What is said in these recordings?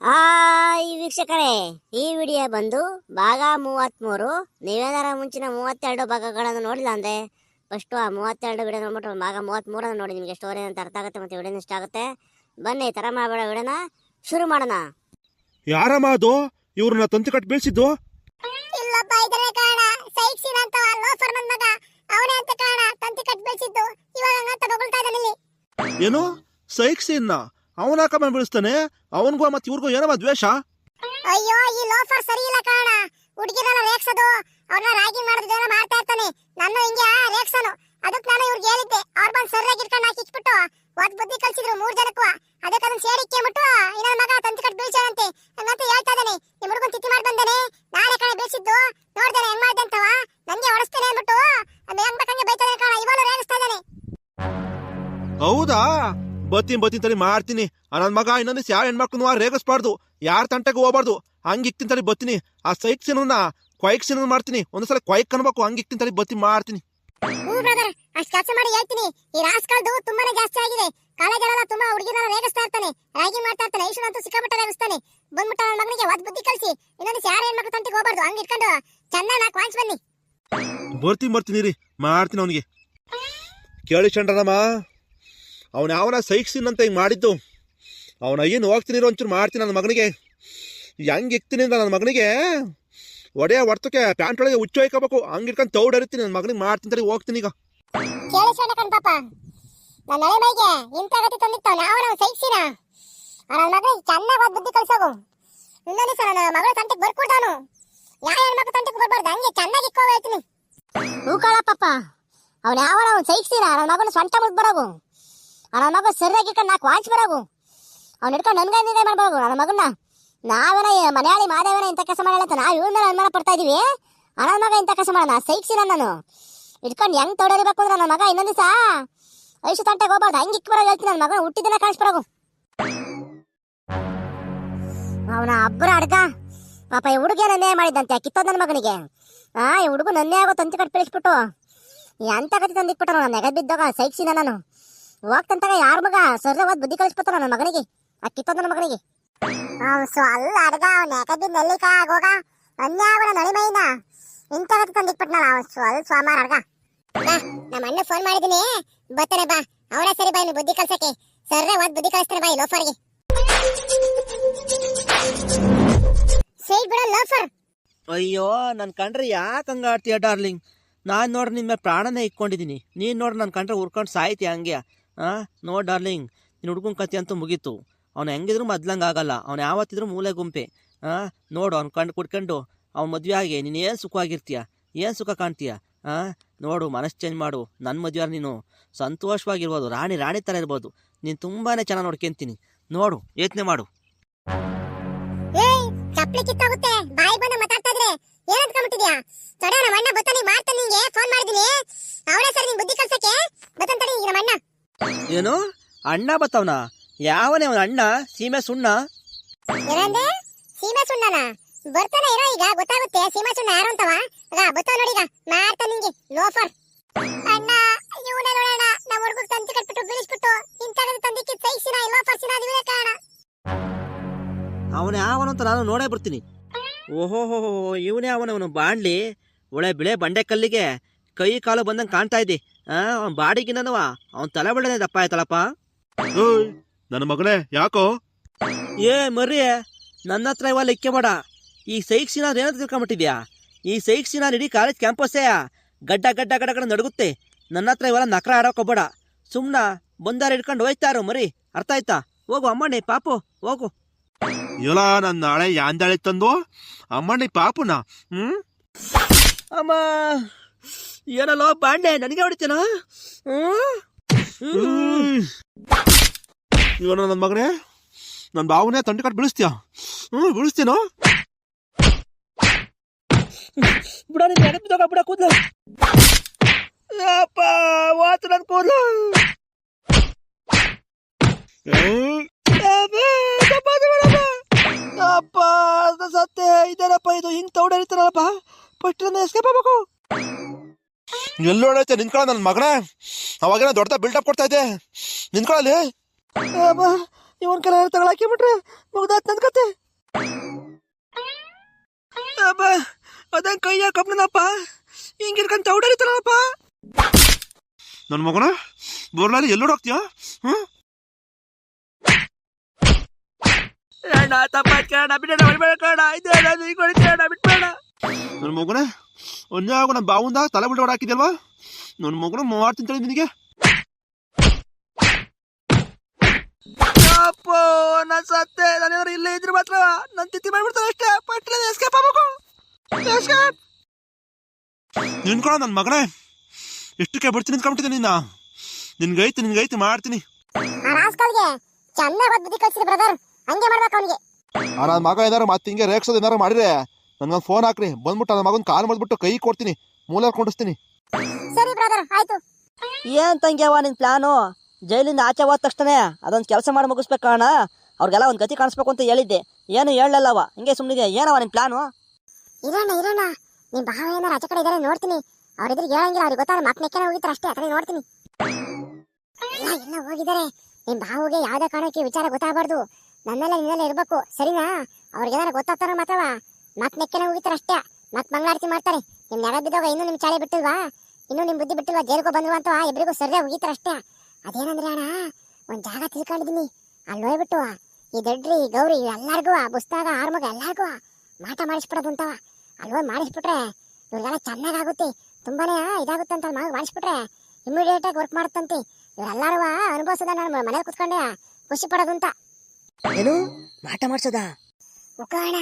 Hi ವೀಕ್ಷಕರೇ ಈ video ಬಂದು ಭಾಗ ಮೂವತ್ತ್ಮೂರು ನೀವೇನಾರ ಮುಂಚಿನ ಮೂವತ್ತೆರಡು ಭಾಗಗಳನ್ನು ನೋಡಿಲ್ಲ ಅಂದರೆ ಫಸ್ಟು ಆ ಮೂವತ್ತೆರಡು ವಿಡಿಯೋ ನೋಡ್ಬಿಟ್ಟು ಭಾಗ ಮೂವತ್ತ್ಮೂರನ್ನು ನೋಡಿ ನಿಮಗೆ ಸ್ಟೋರಿ ಅಂತ ಅರ್ಥ ಆಗುತ್ತೆ ಮತ್ತು ವಿಡಿಯೋ ಇಷ್ಟ ಆಗುತ್ತೆ. ಬನ್ನಿ ಈ ಥರ ಮಾಡಬೇಡ ವಿಡಿಯೋನ ಶುರು ಮಾಡೋಣ. ಯಾರಮ್ಮ ಅದು? ಇವ್ರನ್ನ ತಂತಿ ಕಟ್ಟಿ ಬೀಳ್ಸಿದ್ದು? ಇಲ್ಲೊಬ್ಬ ಇದ್ರೆ ಕಾರಣ. ಸೈಕ್ಸಿನ ಅಂತ ಲೋಫರ್ ನನ್ನ ಮಗ ಅವನೇ ಅಂತ ಕಾರಣ ತಂತಿ ಬೆಳೆಸಿದ್ದು. ಇವಾಗ ಇದ್ದಾನೆ ಇಲ್ಲಿ. ಏನು? ಸೈಕ್ಸಿನ್ನ ಅವನಾಕಮ್ಮ ಬೀಳಿಸ್ತಾನೆ ಅವನಿಗೂ ಮತ್ತೆ ಇವ್ರಿಗೂ ಏನಮ್ಮ ದ್ವೇಷ? ಅಯ್ಯೋ ಈ ಲೋಫರ್ ಸರಿ ಇಲ್ಲ ಕಾರಣ ಹುಡುಗಿರಲ್ಲ ರೇಕ್ಸದು ಅವ್ರನ್ನ ರಾಗಿ ಮಾಡೋದು ಇದೆಲ್ಲ ಮಾಡ್ತಾ ಇರ್ತಾನೆ. ನನ್ನ ಹಿಂಗೆ ರೇಕ್ಸನು ಅದಕ್ಕೆ ನಾನು ಇವ್ರಿಗೆ ಹೇಳಿದ್ದೆ. ಅವ್ರ ಬಂದು ಸರಿಯಾಗಿ ಇಟ್ಕೊಂಡು ಹಾಕಿಟ್ಬಿಟ್ಟು ಒದ್ ಬುದ್ಧಿ ಕಲ್ಸಿದ್ರು ಮೂರ್ ಜನಕ್ಕೂ. ಅದಕ್ಕೆ ಅದನ್ನ ಸೇರಿಕ್ಕೆ ಬಿಟ್ಟು ಇನ್ನೊಂದು ಮಗ ತಂತಿ ಕಟ್ಟು ಬೀಳ್ಸಾನಂತೆ ಹಂಗಂತ ಹೇಳ್ತಾ ಇದ್ದಾನೆ. ನಿಮ್ಮ ಹುಡುಗನ್ ತಿತ್ತಿ ಮಾಡಿ ಬಂದಾನೆ. ನಾಳೆ ಕಡೆ ಬೀಳ್ಸಿದ್ದು. ನೋಡ್ದೇನೆ ಹೆಂಗ್ ಮಾಡ್ದೆ ಅಂತವ. ನಂಗೆ ಹೊಡಿಸ್ತೇನೆ ಅಂದ್ಬಿಟ್ಟು. ಅದು ಹೆಂಗ್ ಬೇಕಂಗೆ ಬೈತಾನೆ ಕಾರಣ ಇವಾಗ ರೇಗಿಸ್ತಾ ಇದ್ದಾನೆ. ಹೌದಾ? ಬತ್ತೀನಿ ಬತ್ತೀನಿ ತಡಿ ಮಾಡ್ತೀನಿ ನನ್ನ ಮಗ ಇನ್ನೊಂದು ಯಾವ ಹೆಣ್ಮಕ್ಳು ರೇಗಿಸ್ಬಾರ್ದು ಯಾರ ತಂಟೆಗೆ ಹೋಗ್ಬಾರ್ದು ಹಂಗೆ ಇಕ್ತೀನಿ ತಡಿ ಬತ್ತೀನಿ. ಆ ಸೈಕ್ ಸಿನ ಕ್ವೈಕ್ ಸಿನ ಮಾಡ್ತೀನಿ ಒಂದ್ಸಲ ಕ್ವೈಕ್ ಅನ್ಬೇಕು ಹಂಗೆ ಇಕ್ತೀನಿ ತಡಿ ಬತ್ತಿ ಮಾಡ್ತೀನಿ ಅಷ್ಟ್ ಕೆಲಸ ಮಾಡಿ ಹೇಳ್ತೀನಿ. ಈ ರಾಸ್ಕಲ್ದು ತುಂಬಾನೇ ಜಾಸ್ತಿ ಆಗಿದೆ. ಕಾಲೇಜಲ್ಲೆಲ್ಲ ತುಂಬಾ ಹುಡುಗಿರನ್ನ ರೇಗಿಸ್ತಾ ಇರ್ತಾನೆ. ರಾಗಿ ಮಾಡ್ತಾ ಇರ್ತಾನೆ. ಐಶುನ್ ಅಂತೂ ಸಿಕ್ಕಾಪಟ್ಟೆ ರೇಗಿಸ್ತಾನೆ. ಬಂದ್ಬಿಟ್ಟು ನನ್ನ ಮಗನಿಗೆ ಒದ್ ಬುದ್ಧಿ ಕಲ್ಸಿ ಇನ್ನೊಂದು ಯಾರ ಹೆಣ್ಮಕ್ಳು ತಂಟಿಗೆ ಹೋಗ್ಬಾರ್ದು ಹಂಗೆ ಇಟ್ಕೊಂಡು ಚಂದನ ಕ್ವಾಂಚ್ ಬನ್ನಿ. ಬರ್ತೀನಿ ಬರ್ತೀನಿ ರೀ ಮಾಡ್ತೀನಿ ಅವನಿಗೆ. ಕೇಳಿ ಚಂಡ್ರನಮ್ಮ ಅವನ ಯಾವನ ಸೈಕ್ಸಿನ್ ಅಂತ ಹಿಂಗೆ ಮಾಡಿದ್ದು. ಅವನ ಏನು ಹೋಗ್ತೀನಿ ಒಂಚೂರು ಮಾಡ್ತೀನಿ ನನ್ನ ಮಗನಿಗೆ. ಹೆಂಗೆ ಇಕ್ತೀನಿ ಅಂತ ನನ್ನ ಮಗನಿಗೆ. ಒಡೆಯ ಹೊಡ್ತಕ್ಕೆ ಪ್ಯಾಂಟ್ ಒಳಗೆ ಹುಚ್ಚು ಹಾಕೋಬೇಕು ಹಂಗೆ ಇಟ್ಕೊಂಡು ತೌಡರಿತೀನಿ ನನ್ನ ಮಗನಿಗೆ ಮಾಡ್ತೀನಿ ತಡಿ, ಹೋಗ್ತೀನಿ ಈಗ. ಕೇಳಿಸ್ಕೊಂಡ ಕಣ್ ಪಾಪ. ನನ್ನ ಮೈಗೆ ಗತಿ ಚೆನ್ನಾಗಿ ಸಲ ನನ್ನ ಮಗಳ ಹಂಗೆ ಚೆನ್ನಾಗಿ ಸೈಕ್ಸಿನ ನನ್ನ ಮಗನ ಸ್ವಂತ ಬರೋಗು. ನನ್ನ ಮಗ ಸರಿಯಾಗಿ ಇಟ್ಕೊಂಡು ನಾಲ್ಕು ವಾಂಚ್ ಬರೋಗು. ಅವ್ನು ಹಿಡ್ಕೊಂಡು ನನ್ಗೆ ನಿಂದೆ ಮಾಡ್ಬೋದು ನನ್ನ ಮಗನ್ನ. ನಾವೇನ ಮಲಯಾಳಿ ಮಾದೇವನ ಇಂಥ ಕೆಲಸ ಮಾಡಲ್ಲ ಅಂತ ನಾವು ಇವನ ಅನುಮಾನ ಪಡ್ತಾ ಇದೀವಿ? ನನ್ನ ಮಗ ಇಂಥ ಕೆಲಸ ಮಾಡೋಣ ಸೈಕ್ಸಿನ ನಾನು ಇಟ್ಕೊಂಡು ಹೆಂಗ್ ತೊಡರಿಬೇಕು ಅಂದ್ರೆ ನನ್ನ ಮಗ ಇನ್ನೊಂದು ದಿವಸ ಐಶು ತಂಟೆಗೆ ಹೋಗ್ಬಾರ್ದು. ಹಂಗೆ ಇಕ್ಕಿ ಬರೋದು ಹೇಳ್ತೀನಿ ನನ್ನ ಮಗನ ಹುಟ್ಟಿದ್ದನ್ನ ಕಾಣಿಸ್ಬರೋಗು ಅವನ ಅಬ್ಬರ ಅಡ್ಗ. ಪಾಪ ಈ ಹುಡುಗ ನನ್ನೇ ಮಾಡಿದಂತೆ ಕಿತ್ತೋದ್ ನನ್ನ ಮಗನಿಗೆ. ಆ, ಈ ಹುಡುಗ ನನ್ನೇ ಆಗೋ ತಂತಿ ಕಟ್ ಪಿಳಿಸ್ಬಿಟ್ಟು ಎಂತ ಕತೆ ತಂದಿಟ್ಬಿಟ್ಟ ನನ್ನ ನೆಗದ್ ಬಿದ್ದೋಗ ಸೈಕ್ಸಿನ ನಾನು ಹೋಗ್ತಂತಾಗ ಯಾರ ಮಗ? ಸರ್ರೆ ಒಂದ್ ಬುದ್ಧಿ ಕಳಿಸ್ಬಿಟ್ಟ ನನ್ನ ಮಗನಿಗೆ. ಆ ಕಿತ್ತೋದ್ ನನ್ನ ಮಗನಿಗೆ. ಅಲ್ಲ ಅಡ್ಗ ಅವ್ನು ಯಾಕಂದ್ರೆ ನೆಲ್ಲಿಕ ಆಗೋಗ. ಅನ್ಯಾವನ ನಳಿಮೈನ ಇಂಥ ಗತಿ ತಂದಿಟ್ಬಿಟ್ನಲ್ಲ ಅವ್ನು ಸೊ ಅಲ್ಲಿ ಸೋಮಾರ ಅಡ್ಗ ಬಾ ನಮ್ಮ ಅಣ್ಣ ಫೋನ್ ಮಾಡಿದೀನಿ. ಬರ್ತಾನೆ ಬಾ. ಸರಿ ಬಾ ಬುದ್ಧಿ ಕಲ್ಸಕ್ಕೆ ಸರ್ರೆ ಒದ್ ಬುದ್ಧಿ ಬಾ ಲೋಫರ್ಗೆ. ಸೈಡ್ ಬಿಡೋ ಲೋಫರ್. ಅಯ್ಯೋ ನನ್ ಕಂಡ್ರೆ ಯಾಕೆ ಹಂಗಾಡ್ತೀಯ ಡಾರ್ಲಿಂಗ್? ನಾನ್ ನೋಡ್ರಿ ನಿಮ್ಮ ಮೇಲೆ ಪ್ರಾಣನೇ ಇಕ್ಕೊಂಡಿದೀನಿ ನೀನ್ ನೋಡ್ರಿ ನನ್ ಕಂಡ್ರೆ ಉರ್ಕೊಂಡು ಸಾಯ್ತಿ ಹಂಗೆ. ಹಾಂ ನೋ ಡಾರ್ಲಿಂಗ್. ನೀನು ಹುಡ್ಗನ ಕತೆ ಅಂತೂ ಮುಗೀತು. ಅವ್ನು ಹೆಂಗಿದ್ರು ಮದ್ಲಂಗೆ ಆಗಲ್ಲ. ಅವ್ನು ಯಾವತ್ತಿದ್ರು ಮೂಲೆ ಗುಂಪೆ. ಹಾಂ ನೋಡು, ಅವ್ನು ಕಂಡು ಕುಡ್ಕೊಂಡು, ಅವ್ನ ಮದುವೆ ಆಗಿ ನೀನು ಏನು ಸುಖವಾಗಿರ್ತೀಯ? ಏನು ಸುಖ ಕಾಣ್ತೀಯ? ಹಾಂ ನೋಡು, ಮನಸ್ಸು ಚೇಂಜ್ ಮಾಡು. ನನ್ನ ಮದುವೆ ನೀನು ಸಂತೋಷವಾಗಿರ್ಬೋದು. ರಾಣಿ ರಾಣಿ ಥರ ಇರ್ಬೋದು. ನೀನು ತುಂಬಾ ಚೆನ್ನಾಗಿ ನೋಡ್ಕೊಂತೀನಿ. ನೋಡು ಯೋಚನೆ ಮಾಡು. ಕಿತ್ತೋಗುತ್ತೆ. ಬಾಯಿ ಬಂದ ಮಾತಾಡ್ತಾ ಇದ್ರೆ ಏನ್ ಫೋನ್ ಅವನೇ ಸರಿ ನಿನ್ ಬುದ್ಧಿ ಕಲ್ಸಕ್ಕೆ? ಬತ್ತಾನೆ ತಡಿ ಈಗ ಏನು? ಅಣ್ಣ ಬತ್ತವನ? ಯಾವನೇ ಅವನ ಅಣ್ಣ ಸೀಮೆ ಸುಣ್ಣ? ಏನಂದೆ? ಸೀಮಾ ಸುಣ್ಣನ? ಬರ್ತಾನೆ ಇರೋ ಈಗ ಗೊತ್ತಾಗುತ್ತೆ. ಸೀಮಾ ಸುಣ್ಣ ಯಾರು ಅಂತವ? ಆಗ ಬತ್ತಾವ ನೋಡಿ ಈಗ. ನಿಂಗೆ. ಲೋಫರ್ ಅಣ್ಣ ಇವನೇ ನೋಡೋಣ ನಮ್ಮ ಹುಡುಗ ತಂತಿ ಕಟ್ಬಿಟ್ಟು ಬೀಳಿಸ್ಬಿಟ್ಟು ಇಂಥ ತಂದಿಕ್ಕೆ ಸೈಸಿನ ಲೋಫರ್ ಸಿನ ಇವನೇ ಕಾರಣ. ಅವನ ಯಾವನು ಅಂತ ನಾನು ನೋಡೇ ಬರ್ತೀನಿ. ಓಹೋ ಹೋ ಇವನೇ ಅವನವನು ಬಾಣ್ಲಿ. ಒಳ್ಳೆ ಬಿಳೆ ಬಂಡೆ ಕಲ್ಲಿಗೆ. ಕೈ ಕಾಲು ಬಂದಂಗೆ ಕಾಣ್ತಾ ಇದ್ದಿ. ಆ ಅವ್ನ ಬಾಡಿಗಿನವ ಅವ್ನ ತಲೆ ಬಳ್ಳನೆ ದಪ್ಪ ಆಯ್ತಲ್ಲಪ್ಪ ಓಯ್ ನನ್ನ ಮಗಳೇ ಯಾಕೋ? ಏ ಮರ್ರಿ ನನ್ನ ಹತ್ರ ಇವಾಗ ಲೆಕ್ಕ ಮಾಡ. ಈ ಸೈಕ್ಸಿನ ಏನಂತ ತಿಳ್ಕೊಂಬಿಟ್ಟಿದ್ಯಾ? ಈ ಸೈಕ್ಸಿನ ಇಡೀ ಕಾಲೇಜ್ ಕ್ಯಾಂಪಸ್ಸೇ. ಗಡ್ಡ ಗಡ್ಡ ಗಡ್ಡ ಗಡ್ಡ ನಡುಗುತ್ತೆ. ನನ್ನ ಹತ್ರ ಇವೆಲ್ಲ ನಕರ ಆಡೋಕೊಬೇಡ ಸುಮ್ಮನ ಬಂದಾರ ಹಿಡ್ಕೊಂಡು ಹೋಯ್ತಾರು ಮರಿ ಅರ್ಥ ಆಯ್ತಾ? ಹೋಗು ಅಮ್ಮಣ್ಣಿ ಪಾಪು ಹೋಗು. ಇಲ್ಲ ನನ್ನ ನಾಳೆ ಯಾಂದಾಳಿ ತಂದು ಅಮ್ಮಣ್ಣಿ ಪಾಪುನ? ಹ್ಮ್? ಅಮ್ಮ! ಏನಲ್ಲೋ ಬಾಂಡೆ ನನಗೆ ಹೊಡಿತೇನ ಇವನ ನನ್ನ ಮಗನೇ ನನ್ನ ಬಾವನೇ ತಂಟೆ ಕಟ್ಟಿ ಬೀಳಿಸ್ತೀಯ ಹ್ಞೂ ಬೀಳಿಸ್ತೇನೋ ಬಿಡ ನಿನ್ ನೆನಪು ಬಿದ್ದೋಗ ಬಿಡ ಕೂದ್ಲು ಅಪ್ಪ ವಾತು ನನ್ ಕೂದ್ಲು ಹ್ಮ್. ಅಪ್ಪ, ಚಪಾತಿ ಮಾಡಪ್ಪ. ಅಪ್ಪ ಅರ್ಧ ಸತ್ತೆ ಇದೇನಪ್ಪ ಇದು ಹಿಂಗ್ ತೌಡರಿತಾರಲ್ಲಪ್ಪ ಪಟ್ಟಣ ಎಸ್ಕೇಪ್ ಆಗ್ಬೇಕು ಎಲ್ಲೋಡೈತೆ ನಿಂತ್ಕೊಳ್ಳ ನನ್ನ ಮಗನೇ? ಅವಾಗೇನೋ ದೊಡ್ಡ ಬಿಲ್ಡಪ್ ಕೊಡ್ತಾ ಇದ್ದೆ. ನಿಂತ್ಕೊಳ್ಳಲಿ ಇವನ್ ಕೆಲ ತಗೊಳಾಕಿಬಿಟ್ರೆ ಮುಗ್ದಾತ್ ನನ್ ಕತೆ. ಅದಂಗ ಕೈಯ ಕಪ್ಪನಪ್ಪ ಹಿಂಗಿರ್ಕಂತ ಹಿಡ್ಕೊಂಡ್ ಚೌಡರಿತಾನಪ್ಪ ನನ್ನ ಮಗನ ಬೋರ್ಲಾಲಿ ಎಲ್ಲೋಡ್ ಹೋಗ್ತೀಯ? ಹ್ಞೂ ತಪ್ಪ ಕಣ ಬಿಡೋಣ ಹೊಡಿಬೇಡ ಕಣ ಇದು ಬಿಟ್ಬೇಡ ನನ್ನ ಮಗುನೇ. ಒಂದೇ ಆಗು ನನ್ನ ಬಾವುಂದ ತಲೆ ಬಿಟ್ಟು ಹಾಕಿದ್ಯಲ್ವಾ? ನನ್ನ ಮಗುನ ಮಾಡ್ತೀನಿ ತಳಿ ನಿನಗೆ. ಅಪ್ಪ ನಾನ್ ಸತ್ತೆ ನಾನೇನಾದ್ರು ಇಲ್ಲೇ ಇದ್ರೆ ಮಾತ್ರ ನನ್ ತಿತ್ತಿ ಮಾಡ್ಬಿಡ್ತಾರೆ ಅಷ್ಟೇ. ಪಟ್ಲ ಎಸ್ಕೇಪ್ ಆಗ್ಬೇಕು. ಎಸ್ಕೇಪ್ ನಿನ್ಕೊಳ ನನ್ನ ಮಗನೇ. ಎಷ್ಟಕ್ಕೆ ಬಿಡ್ತೀನಿ ನಿಂತ್ಕೊಂಬಿಟ್ಟಿದ್ದೆ ನಿನ್ನ. ನಿನ್ಗೈತಿ ನಿನ್ಗೈತಿ ಮಾಡ್ತೀನಿ. ಆ ರಾಸ್ಕಲ್ಗೆ ಚೆನ್ನಾಗಿ ಬುದ್ಧಿ ಕಳ್ಸಿರಿ ಬ್ರದರ್ ಹಂಗೆ ಮಾಡ್ಬೇಕು ಅವನಿಗೆ. ಆ ನನ್ನ ಮಗ ಏನಾರು ಮತ್ತೆ ಹಿಂಗೆ ರೇಕ್ಸೋದು ಏನಾರು ಮಾಡಿದ್ರೆ ನನ್ಗೊಂದು ಫೋನ್ ಹಾಕ್ರಿ. ಬಂದ್ಬಿಟ್ಟು ನನ್ನ ಮಗನ ಕಾಲ್ ಮಾಡ್ಬಿಟ್ಟು ಕೈ ಕೊಡ್ತೀನಿ. ಮೂಲ ಕೊಂಡಿಸ್ತೀನಿ. ಸರಿ ಬ್ರದರ್ ಆಯ್ತು. ಏನ್ ತಂಗ್ಯವ ನಿನ್ ಪ್ಲಾನು ಜೈಲಿಂದ ಆಚೆ ಹೋದ ತಕ್ಷಣ ಅದೊಂದು ಕೆಲಸ ಮಾಡಿ ಮುಗಿಸ್ಬೇಕಣ್ಣ ಅವ್ರಿಗೆಲ್ಲ ಒಂದು ಗತಿ ಕಾಣಿಸ್ಬೇಕು ಅಂತ ಹೇಳಿದ್ದೆ. ಏನು ಹೇಳಲ್ಲವ ಹಿಂಗೆ ಸುಮ್ಮನಿದೆ ಏನವ ನಿನ್ ಪ್ಲಾನು ಇರೋಣ ಇರೋಣ ನಿಮ್ ಭಾವ ಏನಾರ ಆಚೆ ಕಡೆ ಇದಾರೆ ನೋಡ್ತೀನಿ. ಅವ್ರಿದ್ರೆ ಹೇಳಂಗಿಲ್ಲ. ಅವ್ರಿಗೆ ಗೊತ್ತಾದ್ರೆ ಮತ್ತೆ ನೆಕ್ಕನ ಹೋಗಿದ್ರೆ ಅಷ್ಟೇ. ಆ ಕಡೆ ನೋಡ್ತೀನಿ. ಇಲ್ಲ ಎಲ್ಲ ಹೋಗಿದ್ದಾರೆ. ನಿಮ್ ಭಾವಗೆ ಯಾವ್ದೇ ಕಾರಣಕ್ಕೆ ವಿಚಾರ ಗೊತ್ತಾಗಬಾರ್ದು. ನನ್ನೆಲ್ಲ ನಿನ್ನೆಲ್ಲ ಇರ್ಬೇಕು. ಸರಿನಾ? ಅವ್ರಿಗೇನಾರ ಗೊತ್ತಾಗ್ತಾರ ಮಾತ್ರವ? ಮಕ್ ನೆಕ್ಕನೆ ಹೋಗಿರ್ತಾರೆ ಅಷ್ಟೇ. ಮತ್ ಮಂಗಳಾರತಿ ಮಾಡ್ತಾರೆ. ನಿಮ್ ನೆರ ಬಿದ್ದೋಗ ಇನ್ನೂ ನಿಮ್ ಚಾಳಿ ಬಿಟ್ಟಿಲ್ವಾ? ಇನ್ನೂ ನಿಮ್ ಬುದ್ಧಿ ಬಿಟ್ಟಿಲ್ವಾ? ಜೇಲ್ಗೋ ಬಂದ್ವಾ ಅಂತ ಇಬ್ಬರಿಗೂ ಸರಿಯಾಗಿ ಹೋಗಿತಾರೆ ಅಷ್ಟೇ. ಅದೇನಂದ್ರೆ ಅಣ್ಣ? ಒಂದ್ ಜಾಗ ತಿಳ್ಕೊಂಡಿದೀನಿ ಅಲ್ಲಿ ಹೋಗ್ಬಿಟ್ಟು ಈ ದೊಡ್ಡ್ರಿ ಈ ಗೌರಿ ಎಲ್ಲಾರ್ಗೂ ಬುಸ್ತಾಗ ಆರ್ಮಗ ಎಲ್ಲಾರ್ಗೂ ಮಾಟ ಮಾಡಿಸ್ಬಿಡೋದು ಅಂತವ ಅಲ್ಲಿ ಹೋಗಿ ಮಾಡಿಸ್ಬಿಟ್ರೆ ಇವ್ರಿಗೆಲ್ಲ ಚೆನ್ನಾಗಾಗುತ್ತೆ. ತುಂಬಾನೇ ಇದಾಗುತ್ತೆ ಅಂತ ಮಾಡಿ ಮಾಡಿಸ್ಬಿಟ್ರೆ ಇಮಿಡಿಯೇಟ್ ಆಗಿ ವರ್ಕ್ ಮಾಡುತ್ತಂತೆ. ಇವರೆಲ್ಲರೂ ಅನುಭವಿಸೋದ ನಾನು ಮನೇಲಿ ಕುತ್ಕೊಂಡೆ ಖುಷಿ ಪಡೋದು ಅಂತ. ಏನು? ಮಾಟ ಮಾಡ್ಸದ? ಮುಖೋಣ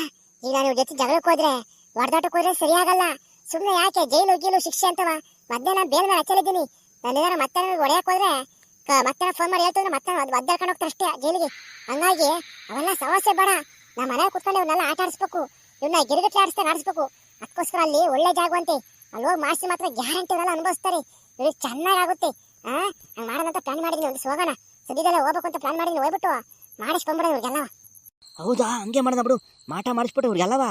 ಈಗ ನೀವು ಜೊತೆ ಜಗಳಕ್ಕೆ ಹೋದ್ರೆ ಹೊಡೆದಾಟಕ್ಕೆ ಹೋದ್ರೆ ಸರಿಯಾಗಲ್ಲ. ಸುಮ್ಮನೆ ಯಾಕೆ ಜೈಲು ಗೀಲು ಶಿಕ್ಷೆ ಅಂತವ? ಮೊದಲೇ ನಾನು ಬೇಲ್ ಮೇಲೆ ಹಚ್ಚಲಿದ್ದೀನಿ. ನಾನು ಏನಾರ ಮತ್ತೆ ಹೊಡೆಯಕ್ಕೆ ಹೋದ್ರೆ ಮತ್ತೆ ಫೋನ್ ಮಾಡಿ ಹೇಳ್ತಿದ್ರೆ ಮತ್ತೆ ಒದ್ದಾಡ್ಕೊಂಡು ಹೋಗ್ತಾರೆ ಅಷ್ಟೇ ಜೈಲಿಗೆ. ಹಂಗಾಗಿ ಅವೆಲ್ಲ ಸಮಸ್ಯೆ ಬೇಡ. ನಮ್ಮ ಮನೆಗೆ ಕುತ್ಕೊಂಡು ಇವನ್ನೆಲ್ಲ ಆಟ ಆಡಿಸ್ಬೇಕು. ಇವನ್ನ ಗಿರಿಗಟ್ಲೆ ಆಡಿಸ್ತಾ ಆಡಿಸ್ಬೇಕು. ಅದಕ್ಕೋಸ್ಕರ ಅಲ್ಲಿ ಒಳ್ಳೆ ಜಾಗವಂತೆ. ಅಲ್ಲಿ ಹೋಗಿ ಮಾಡಿಸಿ ಮಾತ್ರ ಗ್ಯಾರಂಟಿ ಅವರೆಲ್ಲ ಅನುಭವಿಸ್ತಾರೆ. ಇವ್ರಿಗೆ ಚೆನ್ನಾಗಾಗುತ್ತೆ. ಆ, ಹಂಗೆ ಮಾಡೋದಂತ ಪ್ಲಾನ್ ಮಾಡಿದ್ದೀನಿ ಒಂದು ಹೋಗೋಣ. ಸದ್ಯದಲ್ಲೇ ಹೋಗ್ಬೇಕು ಅಂತ ಪ್ಲಾನ್ ಮಾಡಿದ್ದೀನಿ ಹೋಗ್ಬಿಟ್ಟು ಮಾಡಿಸ್ಕೊಂಬಿಡೋದು ಇವ್ರಿಗೆಲ್ಲ. ಹೌದಾ? ಹಂಗೆ ಮಾಡ್ದ ಬಿಡು. ಮಾಟ ಮಾಡಿಸ್ಬಿಟ್ಟು ಇವ್ರಿಗೆಲ್ಲವ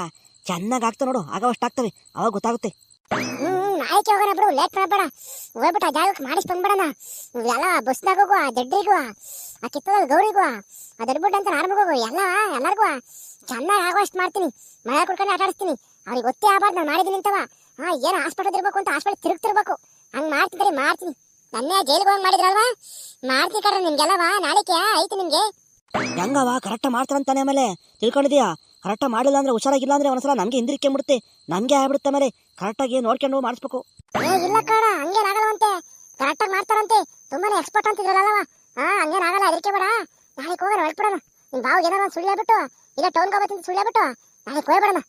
ಚೆನ್ನಾಗಿ ಆಗ್ತಾ ನೋಡು. ಆಗ ಅಷ್ಟು ಆಗ್ತವೆ. ಅವಾಗ ಗೊತ್ತಾಗುತ್ತೆ. ಹ್ಮ್ ನಾಯ್ಕೆ ಹೋಗೋಣ ಬಿಡು. ಲೇಟ್ ಮಾಡಬೇಡ ಹೋಗ್ಬಿಟ್ಟು ಆ ಜಾಗಕ್ಕೆ ಮಾಡಿಸ್ ಬಂದ್ಬಿಡೋಣ. ಎಲ್ಲ ಬಸ್ನಾಗ ಹೋಗುವ ದಡ್ರಿಗೂ ಆ ಕಿತ್ತದಲ್ಲಿ ಗೌರಿಗೂ ಆ ದಡ್ಬಿಟ್ಟು ಅಂತ ಆರ್ಮಗೋಗು ಎಲ್ಲ ಎಲ್ಲರಿಗೂ ಚೆನ್ನಾಗಿ ಆಗುವಷ್ಟು ಮಾಡ್ತೀನಿ. ಮಳೆ ಕುಡ್ಕೊಂಡು ಆಟ ಆಡಿಸ್ತೀನಿ. ಅವ್ರಿಗೆ ಗೊತ್ತೇ ಆಗಬಾರ್ದು. ನಾನು ಮಾಡಿದ್ದೀನಿ ಅಂತವ. ಹಾ, ಏನು ಹಾಸ್ಪಿಟಲ್ ಇರಬೇಕು ಅಂತ ಹಾಸ್ಪಿಟಲ್ ತಿರುಗ್ತಿರ್ಬೇಕು. ಹಂಗೆ ಮಾಡ್ತಿದ್ರೆ ಮಾಡ್ತೀನಿ. ನನ್ನೇ ಜೈಲಿಗೆ ಹೋಗಿ ಮಾಡಿದ್ರಲ್ವಾ? ಮಾಡ್ತೀನಿ ಕಡ್ರೆ ನಿಮ್ಗೆಲ್ಲವಾ? ನಾಳಿಕೆ ಐತಿ ನಿಮ್ಗೆ? ಹೆಂಗವ ಕರೆಕ್ಟ್ ಮಾಡ್ತಾರಂತಾನೆ ಆಮೇಲೆ. ತಿಳ್ಕೊಂಡಿದ್ಯಾ ಕರೆಕ್ಟ್ ಮಾಡಿಲ್ಲ ಅಂದ್ರೆ ಹುಷಾರಾಗಿಲ್ಲ ಅಂದ್ರೆ ಒಂದ್ಸಲ ನಮಗೆ ಹಿಂದಿರಿಕೆ ಬಿಡುತ್ತೆ ನಮಗೆ ಆಗ್ಬಿಡುತ್ತೆ ಆಮೇಲೆ. ಕರೆಕ್ಟಾಗಿ ನೋಡ್ಕೊಂಡು ಮಾಡಿಸ್ಬೇಕು. ಇಲ್ಲ ಕಣ ಕರೆಕ್ಟ್ ಆಗಿ ಮಾಡ್ತಾರಂತೆ. ತುಂಬಾನೇ ಎಕ್ಸ್ಪರ್ಟ್ ಅಂತಿದ್ರಲ್ಲವ ಹಾ ಹಂಗೇನಾಗಲ್ಲ ಅದಕ್ಕೆ ಬೇಡ ನಾಳೆ ಹೋಗೋಣ, ಹೊರಟ್ಬಿಡೋಣ. ನಿಮ್ ಬಾವು ಏನಾರ ಸುಳ್ಳು ಹೇಳ್ಬಿಟ್ಟು, ಇಲ್ಲ ಟೌನ್ಗೆ ಹೋಗ್ಬೇಕಂತ ಸುಳ್ಳು ಹೇಳ್ಬಿಟ್ಟು ನಾಳೆ ಹೋಗ್ಬಿಡೋಣ.